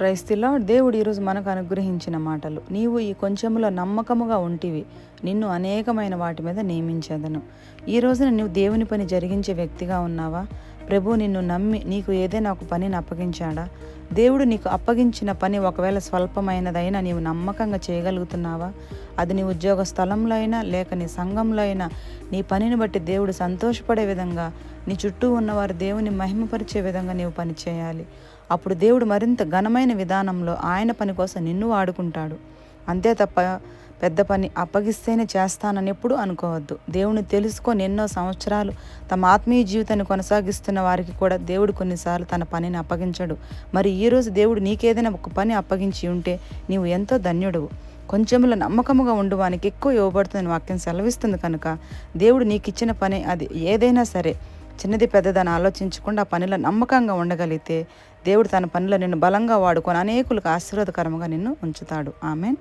క్రైస్తిలో దేవుడు ఈరోజు మనకు అనుగ్రహించిన మాటలు. నీవు ఈ కొంచెంలో నమ్మకముగా ఉంటివి. నిన్ను అనేకమైన వాటి మీద నియమించేదను. ఈ రోజున నువ్వు దేవుని పని జరిగించే వ్యక్తిగా ఉన్నావా? ప్రభు నిన్ను నమ్మి నీకు ఏదైనా ఒక పనిని అప్పగించాడా? దేవుడు నీకు అప్పగించిన పని ఒకవేళ స్వల్పమైనదైనా నీవు నమ్మకంగా చేయగలుగుతున్నావా? అది నీ ఉద్యోగ స్థలంలో అయినా లేక నీ సంఘంలో అయినా నీ పనిని బట్టి దేవుడు సంతోషపడే విధంగా నీ చుట్టూ ఉన్నవారు దేవుని మహిమపరిచే విధంగా నీవు పని చేయాలి. అప్పుడు దేవుడు మరింత ఘనమైన విధానంలో ఆయన పని కోసం నిన్ను వాడుకుంటాడు. అంతే తప్ప పెద్ద పని అప్పగిస్తేనే చేస్తానని ఎప్పుడు అనుకోవద్దు. దేవుని తెలుసుకొని ఎన్నో సంవత్సరాలు తమ ఆత్మీయ జీవితాన్ని కొనసాగిస్తున్న వారికి కూడా దేవుడు కొన్నిసార్లు తన పనిని అప్పగించడు. మరి ఈరోజు దేవుడు నీకేదైనా ఒక పని అప్పగించి ఉంటే నీవు ఎంతో ధన్యుడు కొంచెంలో నమ్మకముగా ఉండువానికి ఎక్కువ ఇవ్వబడుతుందని వాక్యం సెలవిస్తుంది కనుక దేవుడు నీకు ఇచ్చిన పని అది ఏదైనా సరే. చిన్నది పెద్దదని ఆలోచించకుండా ఆ పనిలో నమ్మకంగా ఉండగలిగితే దేవుడు తన పనిలో నిన్ను బలంగా వాడుకొని అనేకులకు ఆశీర్వాదకరంగా నిన్ను ఉంచుతాడు. ఆమెన్.